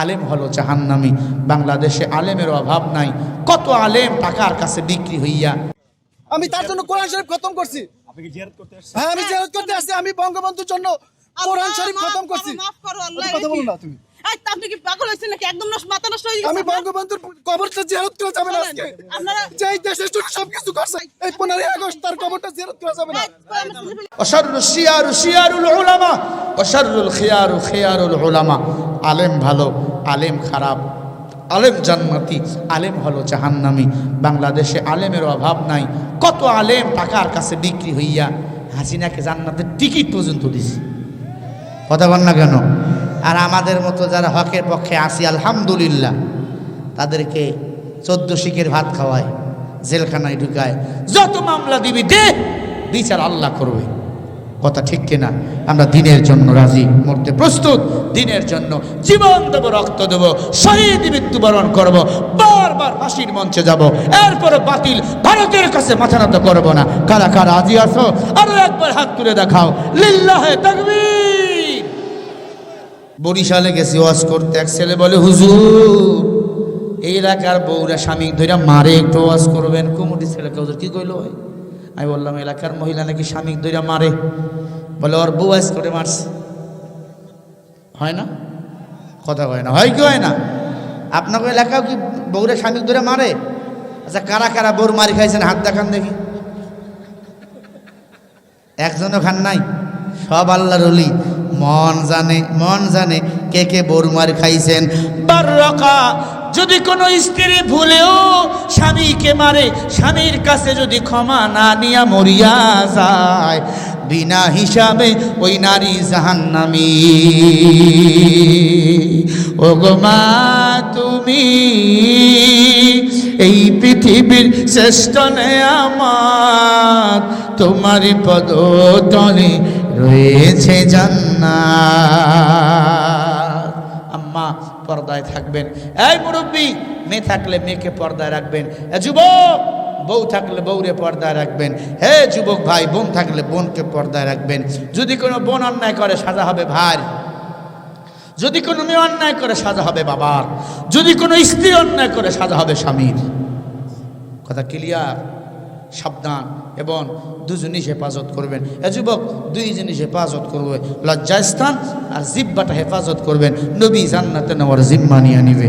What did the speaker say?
আলেম হলো জাহান্নামি। বাংলাদেশে আলেমের অভাব নাই। কত আলেম টাকার কাছে বিক্রি হইয়া আমি তার জন্য কোরআন শরীফ খতম করছি। হ্যাঁ আমি জিয়ারত করতে আসছি আমি বঙ্গবন্ধুর জন্য কোরআন শরীফ খতম করছি। মাফ করো আল্লাহ কথা বলো না তুমি। আপনি কি পাগল হয়েছেন নাকি? একদম নষ্ট মাথা নষ্ট হয়ে গেছে আমি বঙ্গবন্ধুর কবরটা জিয়ারত করে যাবে না আজকে। আপনারা যেই দেশের জন্য সবকিছু করছে এই পনেরোই আগস্ট তার কবরটা জিয়ারত করে যাবে না। এই, কোরআন শরীফে অশারুল শিয়ারু শিয়ারুল উলামা অশারুল খিয়ারু খিয়ারুল উলামা। আলেম ভালো আলেম খারাপ আলেম জান্নাতি আলেম হলো জাহান্নামি। বাংলাদেশে আলেমের অভাব নাই। কত আলেম টাকার কাছে বিক্রি হইয়া হাসিনাকে জান্নাতের টিকিট পর্যন্ত দিছে। কথা বল না কেন? আর আমাদের মতো যারা হকের পক্ষে আসি আলহামদুলিল্লাহ, তাদেরকে চোদ্দ শিখের ভাত খাওয়ায়, জেলখানায় ঢুকায়। যত মামলা দিবি দে, বিচার আল্লাহ করবে। কথা ঠিক কিনা? আমরা দিনের জন্য রাজি, মরতে প্রস্তুত, দিনের জন্য জীবন দেব, রক্ত দেব শহীদ মৃত্যুবরণ করব, বারবার ফাঁসির মঞ্চে যাব এরপরে বাতিল, ভারতের কাছে মাথা নত করব না। কারা কারা রাজি আসো আরও একবার হাত তুলে দেখাও। লিল্লাহে তাকবীর। বরিশালে গেছি, ওয়াজ করতে। এক ছেলে বলে, হুজুর, এই এলাকার বউরা স্বামী ধইরা মারে, একটু ওয়াজ করবেন। কুমুটি ছেলেকে হুজুর, কি কইলো ভাই? আমি বললাম, এলাকার মহিলা নাকি স্বামী ধইরা মারে? বলে, ওর বউ আজ করে মারছে। হয় না? কথা হয় না। হয় কি হয় না? আপনাকে এলাকাও কি বউরা স্বামী ধরে মারে? আচ্ছা কারা কারা বউর মারি খাইছেন, হাত দেখান দেখি। একজনও খান নাই। সব আল্লাহর অলি মন জানে মন জানে কে কে বরুমার খাইছেন। বাররকা, যদি কোনো স্ত্রী ভুলেও স্বামীকে মারে, স্বামীর কাছে যদি ক্ষমা না নিয়া মরিয়া যায়, বিনা হিসাবে ওই নারী জাহান্নামী। ও গো মা, তুমি এই পৃথিবীর শ্রেষ্ঠ আমার তোমারই পদতলে রয়েছে জান্নাত। আম্মা পর্দায় থাকবেন। এই মুরব্বী, মেয়ে থাকলে মেয়েকে পর্দায় রাখবেন। এ যুবক, বউ থাকলে বউরে পর্দায় রাখবেন। হে যুবক ভাই, বোন থাকলে বোনকে পর্দায় রাখবেন। যদি কোনো বোন অন্যায় করে, সাজা হবে ভাই। যদি কোনো মেয়ে অন্যায় করে, সাজা হবে বাবার। যদি কোনো স্ত্রী অন্যায় করে, সাজা হবে স্বামীর। কথা ক্লিয়ার সাবধান এবং দু জিনিস হেফাজত করবেন। এ যুবক দুই জিনিস হেফাজত করবে। লজ্জাস্থান আর জিব্বাটা হেফাজত করবেন। নবী জান্নাতে নেওয়ার জিম্মা নিয়ে নিবে।